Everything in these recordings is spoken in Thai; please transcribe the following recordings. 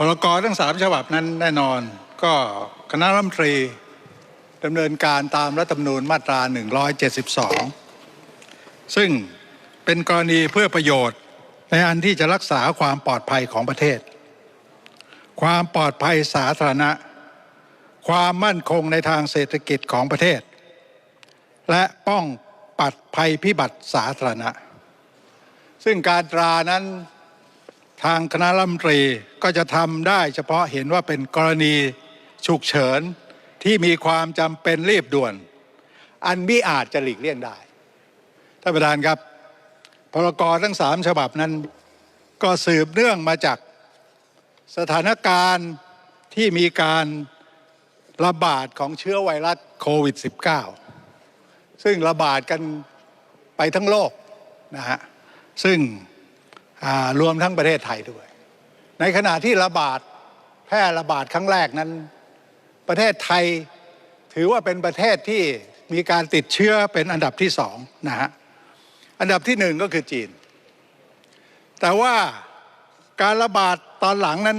พรกรทั้งสามฉบับนั้นแน่นอนก็คณะรัฐมนตรีดำเนินการตามรัฐธรรมนูญมาตรา 172 ซึ่งเป็นกรณีเพื่อประโยชน์ในอันที่จะรักษาความปลอดภัยของประเทศ ความปลอดภัยสาธารณะ ความมั่นคงในทางเศรษฐกิจของประเทศ และป้องปัดภัยพิบัติสาธารณะ ซึ่งการตรานั้นทางคณะรัฐมนตรี ก็จะทำได้เฉพาะเห็นว่าเป็นกรณีฉุกเฉินที่มีความจำเป็นรีบด่วน อันมิอาจจะหลีกเลี่ยงได้ท่านประธานครับ พรกรทั้งสามฉบับนั้น ก็สืบเนื่องมาจากสถานการณ์ที่มีการระบาดของเชื้อไวรัสโควิด -19 ซึ่งระบาดกันไปทั้งโลกนะฮะซึ่งรวมทั้งประเทศไทยด้วย ในขณะที่ระบาดแพร่ระบาดครั้งแรกนั้น ประเทศไทยถือว่าเป็นประเทศที่มีการติดเชื้อเป็นอันดับที่สองนะฮะอันดับที่หนึ่งก็คือจีน แต่ว่าการระบาดตอนหลังนั้น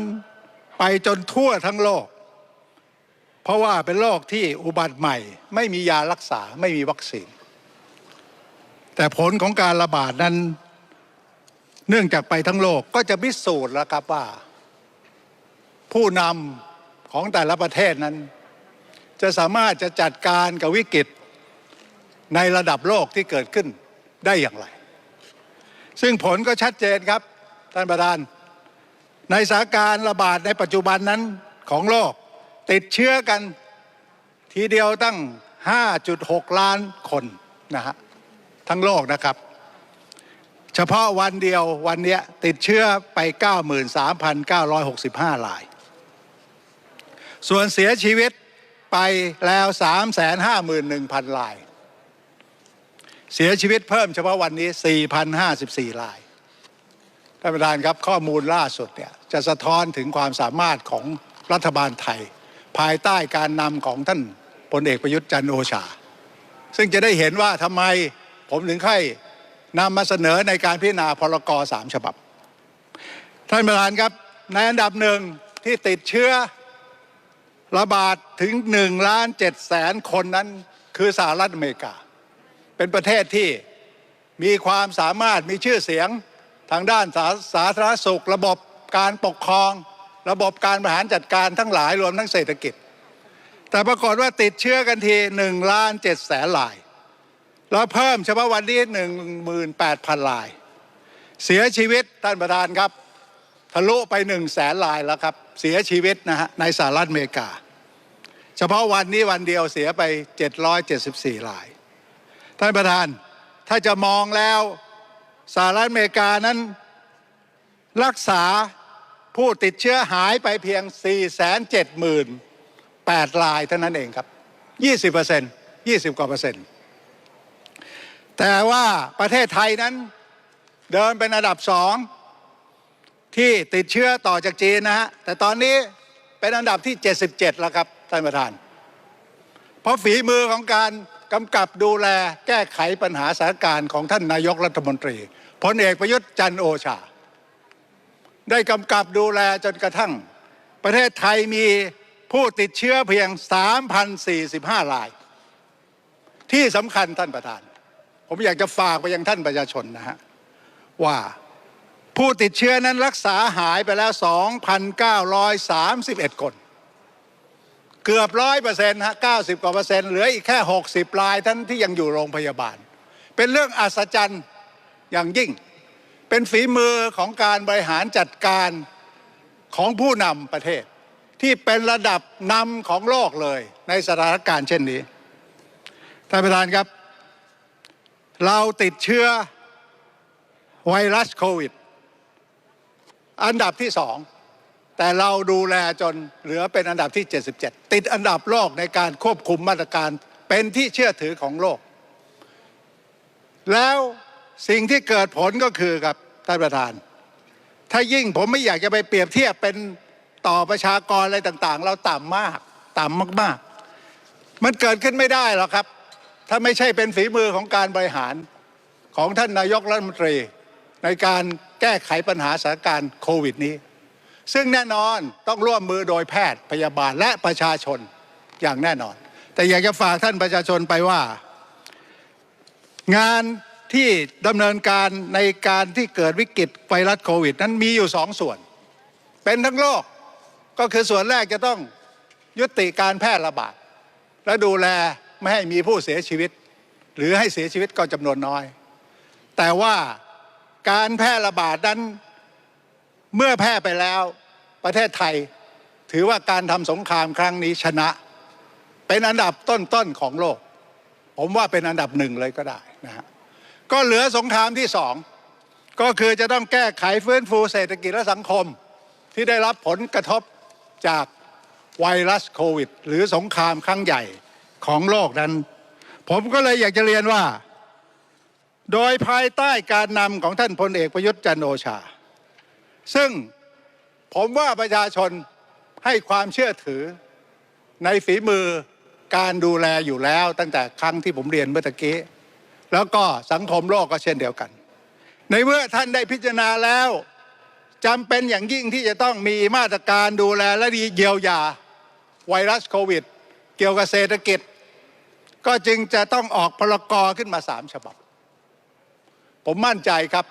ไปจนทั่วทั้งโลก เพราะว่าเป็นโรคที่อุบัติใหม่ ไม่มียารักษาไม่มีวัคซีน แต่ผลของการระบาดนั้น เนื่องจากไปทั้งโลกก็จะพิสูจน์แล้วครับว่า ผู้นำของแต่ละประเทศนั้น จะสามารถจะจัดการกับวิกฤตในระดับโลกที่เกิดขึ้นได้อย่างไร ซึ่งผลก็ชัดเจนครับท่านประธาน ในสถานการณ์ระบาดในปัจจุบันนั้นของโลกติดเชื้อกันทีเดียวตั้ง 5.6 ล้านคนนะฮะทั้งโลกนะครับ ฉพาะวันเดียววันนี้ติดเชื้อไป 93,965ราย ส่วนเสียชีวิตไปแล้ว 351,000ราย เสียชีวิตเพิ่มเฉพาะวันนี้ 4,054รายท่านประธานครับข้อมูลล่าสุดเนี่ยจะสะท้อนถึงความสามารถของรัฐบาลไทย ภายใต้การนำของท่านพลเอกประยุทธ์จันโอชา ซึ่งจะได้เห็นว่าทำไมผมถึงให้ นำมาเสนอในการพิจารณาพรกสามฉบับ ท่านประธานครับ ในอันดับหนึ่งที่ติดเชื้อระบาดถึง1ล้าน7แสนคนนั้นคือสหรัฐอเมริกา เป็นประเทศที่มีความสามารถมีชื่อเสียงทางด้านสาสาธารณสุข ระบบการปกครอง ระบบการบริหารจัดการทั้งหลายรวมทั้งเศรษฐกิจ แต่ปรากฏว่าติดเชื้อกันที1ล้าน7แสนราย แล้วเพิ่มเฉพาะวันนี้18,000ราย เสียชีวิตท่านประธานครับ ทะลุไป1แสนรายแล้วครับ เสียชีวิตนะฮะในสหรัฐอเมริกา เฉพาะวันนี้วันเดียวเสียไป774ราย ท่านประธานถ้าจะมองแล้วสหรัฐอเมริกานั้นรักษาผู้ติดเชื้อหายไปเพียง 478รายเท่านั้นเองครับ 20เปอร์เซ็นต์20 กว่าเปอร์เซ็นต์ แต่ว่าประเทศไทยนั้นเดินเป็นอันดับสองที่ติดเชื้อต่อจากจีนนะฮะ แต่ตอนนี้เป็นอันดับที่ 77 แล้วครับท่านประธาน เพราะฝีมือของการกำกับดูแลแก้ไขปัญหาสถานการณ์ของท่านนายกรัฐมนตรีพลเอกประยุทธ์จันโอชา ได้กำกับดูแลจนกระทั่ง ประเทศไทยมีผู้ติดเชื้อเพียง 3,045ราย ที่สำคัญท่านประธาน ผมอยากจะฝากไปยังท่านประชาชนนะฮะว่าผู้ติดเชื้อนั้นรักษาหายไปแล้ว 2,931 คน เกือบร้อยเปอร์เซ็นต์ฮะ90กว่าเปอร์เซ็นต์เหลืออีกแค่60รายท่านที่ยังอยู่โรงพยาบาล เป็นเรื่องอัศจรรย์อย่างยิ่ง เป็นฝีมือของการบริหารจัดการของผู้นำประเทศ ที่เป็นระดับนำของโลกเลยในสถานการณ์เช่นนี้ท่านประธานครับ เราติดเชื้อไวรัสโควิด อันดับที่สองแต่เราดูแลจนเหลือเป็นอันดับที่ 77 ติดอันดับโลกในการควบคุมมาตรการเป็นที่เชื่อถือของโลก แล้วสิ่งที่เกิดผลก็คือครับท่านประธาน ถ้ายิ่งผมไม่อยากจะไปเปรียบเทียบเป็นต่อประชากรอะไรต่างๆ เราต่ำมาก ต่ำมากๆ มันเกิดขึ้นไม่ได้หรอกครับ ถ้าไม่ใช่เป็นฝีมือของการบริหารของท่านนายกรัฐมนตรี ในการแก้ไขปัญหาสถานการณ์โควิดนี้ ซึ่งแน่นอนต้องร่วมมือโดยแพทย์พยาบาลและประชาชนอย่างแน่นอน แต่อยากจะฝากท่านประชาชนไปว่า งานที่ดำเนินการในการที่เกิดวิกฤตไวรัสโควิด นั้นมีอยู่สองส่วน เป็นทั้งโลกก็คือส่วนแรกจะต้องยุติการแพร่ระบาดและดูแล ไม่ให้มีผู้เสียชีวิต หรือให้เสียชีวิตก็จำนวนน้อย แต่ว่าการแพร่ระบาดนั้นเมื่อแพร่ไปแล้วประเทศไทย ถือว่าการทำสงครามครั้งนี้ชนะ เป็นอันดับต้นๆของโลก ผมว่าเป็นอันดับหนึ่งเลยก็ได้นะฮะก็เหลือสงครามที่สองก็คือจะต้องแก้ไขฟื้นฟูเศรษฐกิจและสังคมที่ได้รับผลกระทบจากไวรัสโควิด หรือสงครามครั้งใหญ่ ของโลกนั้น ผมก็เลยอยากจะเรียนว่า โดยภายใต้การนำของท่านพลเอกประยุทธ์จันโอชา ซึ่งผมว่าประชาชนให้ความเชื่อถือในฝีมือการดูแลอยู่แล้วตั้งแต่ครั้งที่ผมเรียนเมื่อตะกี้ แล้วก็สังคมโลกก็เช่นเดียวกัน ในเมื่อท่านได้พิจารณาแล้วจำเป็นอย่างยิ่งที่จะต้องมีมาตรการดูแลและดีเยียวยาไวรัสโควิด เกี่ยวกับเศรษฐกิจ ก็จึงจะต้องออกพลกรขึ้นมาสามฉบับ ผมมั่นใจครับ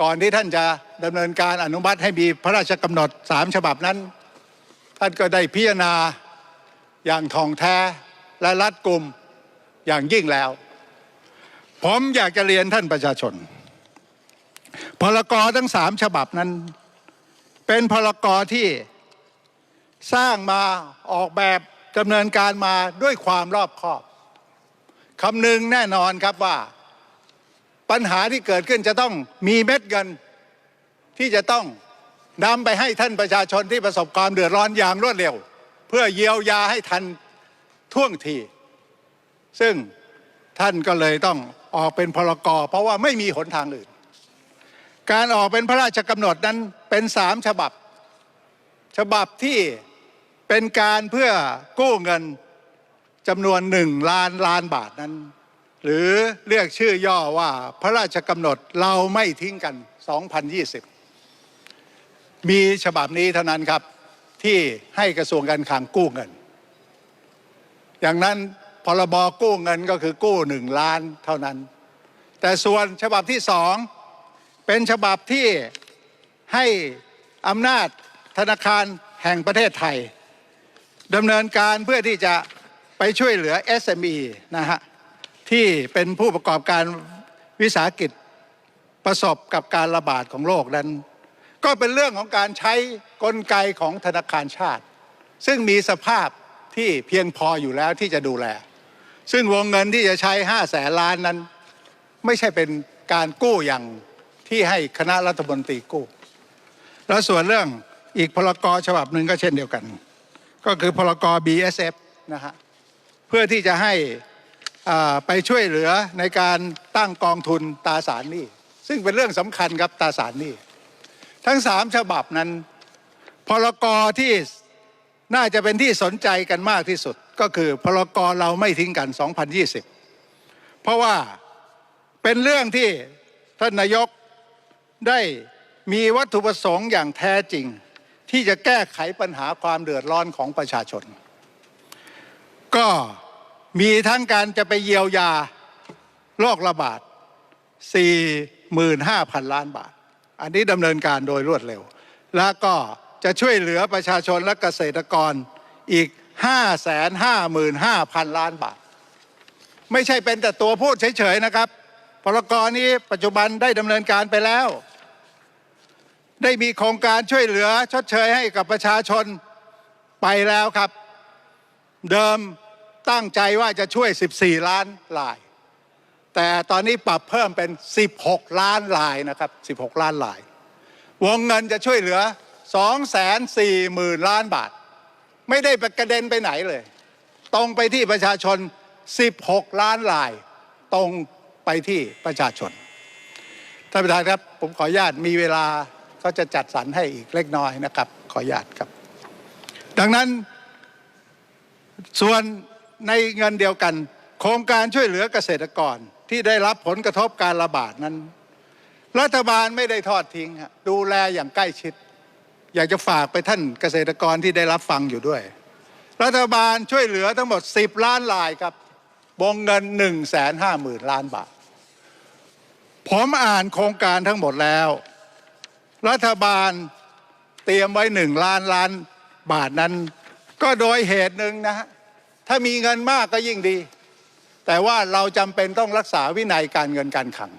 ก่อนที่ท่านจะดำเนินการอนุมัติให้มีพระราชกำหนดสามฉบับนั้น ท่านก็ได้พิจารณาอย่างทองแท้และรัดกุมอย่างยิ่งแล้ว ผมอยากจะเรียนท่านประชาชนพลกรทั้งสามฉบับนั้น เป็นพลกรที่สร้างมาออกแบบ ดำเนินการมาด้วยความรอบคอบคำนึงแน่นอนครับว่า ปัญหาที่เกิดขึ้นจะต้องมีเม็ดเงินที่จะต้องนำไปให้ท่านประชาชนที่ประสบความเดือดร้อนอย่างรวดเร็ว เพื่อเยียวยาให้ทันท่วงที ซึ่งท่านก็เลยต้องออกเป็นพลกรเพราะว่าไม่มีหนทางอื่น การออกเป็นพระราชกำหนดนั้นเป็นสามฉบับ ฉบับที่ เป็นการเพื่อกู้เงินจำนวนหนึ่งล้านล้านบาทนั้น หรือเรียกชื่อย่อว่าพระราชกำหนดเราไม่ทิ้งกัน 2020 มีฉบับนี้เท่านั้นครับที่ให้กระทรวงการคลังกู้เงิน อย่างนั้นพรบกู้เงินก็คือกู้หนึ่งล้านเท่านั้น แต่ส่วนฉบับที่สองเป็นฉบับที่ให้อำนาจธนาคารแห่งประเทศไทย ดำเนินการเพื่อที่จะไปช่วยเหลือ SME นะฮะที่เป็นผู้ประกอบการวิสาหกิจประสบกับการระบาดของโรคนั้น ก็เป็นเรื่องของการใช้กลไกของธนาคารชาติ ซึ่งมีสภาพที่เพียงพออยู่แล้วที่จะดูแล ซึ่งวงเงินที่จะใช้5แสนล้านนั้น ไม่ใช่เป็นการกู้อย่างที่ให้คณะรัฐมนตรีกู้ แล้วส่วนเรื่องอีกพลกรฉบับหนึ่งก็เช่นเดียวกัน ก็คือพลกร BSF นะฮะเพื่อที่จะให้ไปช่วยเหลือในการตั้งกองทุนตาสารหนี้ซึ่งเป็นเรื่องสำคัญครับตาสารหนี้ทั้งสามฉบับนั้นพลกรที่น่าจะเป็นที่สนใจกันมากที่สุด ก็คือพลกรเราไม่ทิ้งกัน 2020 เพราะว่าเป็นเรื่องที่ท่านนายกได้มีวัตถุประสงค์อย่างแท้จริง ที่จะแก้ไขปัญหาความเดือดร้อนของประชาชน ก็มีทั้งการจะไปเยียวยาโรคระบาด 45,000 ล้านบาท อันนี้ดำเนินการโดยรวดเร็ว แล้วก็จะช่วยเหลือประชาชนและเกษตรกรอีก 555,000 ล้านบาท ไม่ใช่เป็นแต่ตัวพูดเฉยๆนะครับพลกรนี้ปัจจุบันได้ดำเนินการไปแล้ว ได้มีโครงการช่วยเหลือชดเชยให้กับประชาชนไปแล้วครับ เดิมตั้งใจว่าจะช่วย 14 ล้านลาย แต่ตอนนี้ปรับเพิ่มเป็น 16 ล้านลายนะครับ 16 ล้านลาย วงเงินจะช่วยเหลือ 240,000 ล้านบาท ไม่ได้ไปกระเด็นไปไหนเลย ตรงไปที่ประชาชน 16 ล้านลาย ตรงไปที่ประชาชนท่านประธานครับ ผมขออนุญาตมีเวลา ก็จะจัดสรรให้อีกเล็กน้อยนะครับ ขออนุญาตครับ ดังนั้น ส่วนในเงินเดียวกัน โครงการช่วยเหลือเกษตรกรที่ได้รับผลกระทบการระบาดนั้น รัฐบาลไม่ได้ทอดทิ้งดูแลอย่างใกล้ชิด อยากจะฝากไปท่านเกษตรกรที่ได้รับฟังอยู่ด้วย รัฐบาลช่วยเหลือทั้งหมด 10 ล้านรายครับวงเงิน1 5 0 0 0 0ล้านบาท ผมอ่านโครงการทั้งหมดแล้ว รัฐบาลเตรียมไว้หนึ่งล้านล้านบาทนั้น ก็โดยเหตุหนึ่งนะฮะถ้ามีเงินมากก็ยิ่งดี แต่ว่าเราจำเป็นต้องรักษาวินัยการเงินการคลัง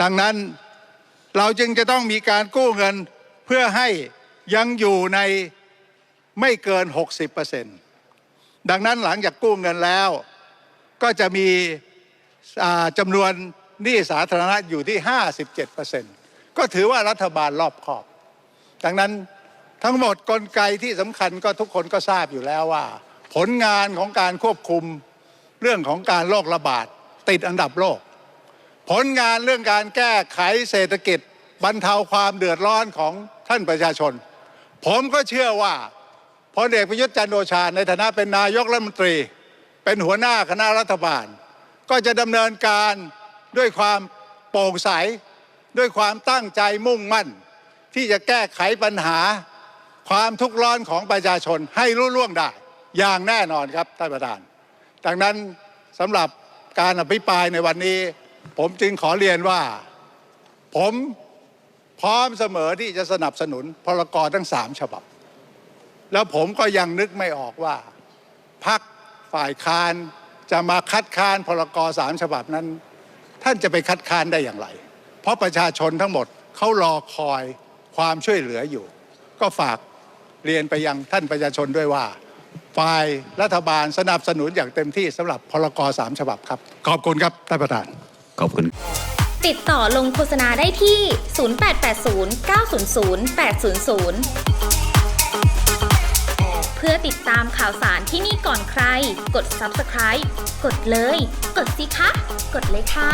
ดังนั้นเราจึงจะต้องมีการกู้เงินเพื่อให้ยังอยู่ในไม่เกิน 60%ดังนั้นหลังจากกู้เงินแล้ว ก็จะมีจำนวนหนี้สาธารณะอยู่ที่ 57% ก็ถือว่ารัฐบาลรอบคอบ ดังนั้นทั้งหมดกลไกที่สำคัญก็ทุกคนก็ทราบอยู่แล้วว่า ผลงานของการควบคุมเรื่องของการโรคระบาด ติดอันดับโลก ผลงานเรื่องการแก้ไขเศรษฐกิจ บรรเทาความเดือดร้อนของท่านประชาชน ผมก็เชื่อว่าพลเอกประยุทธ์จันทร์โอชา ในฐานะเป็นนายกรัฐมนตรี เป็นหัวหน้าคณะรัฐบาล ก็จะดำเนินการด้วยความโปร่งใส ด้วยความตั้งใจมุ่งมั่น ที่จะแก้ไขปัญหาความทุกข์ร้อนของประชาชนให้รุ่ล่วงได้ อย่างแน่นอนครับท่านประธาน ดังนั้นสำหรับการอภิปรายในวันนี้ ผมจึงขอเรียนว่า ผมพร้อมเสมอที่จะสนับสนุนพรกรทั้งสามฉบับ แล้วผมก็ยังนึกไม่ออกว่าพักฝ่ายค้านจะมาคัดค้านพรกรสามฉบับนั้น ท่านจะไปคัดค้านได้อย่างไร เพราะประชาชนทั้งหมดเขารอคอยความช่วยเหลืออยู่ ก็ฝากเรียนไปยังท่านประชาชนด้วยว่าฝ่ายรัฐบาลสนับสนุนอย่างเต็มที่สำหรับพรกรสามฉบับครับ ขอบคุณครับท่านประธาน ขอบคุณ ติดต่อลงโฆษณาได้ที่ 0880 900 800 เพื่อติดตามข่าวสารที่นี่ก่อนใคร กด subscribe กดเลย กดสิคะ กดเลยค่ะ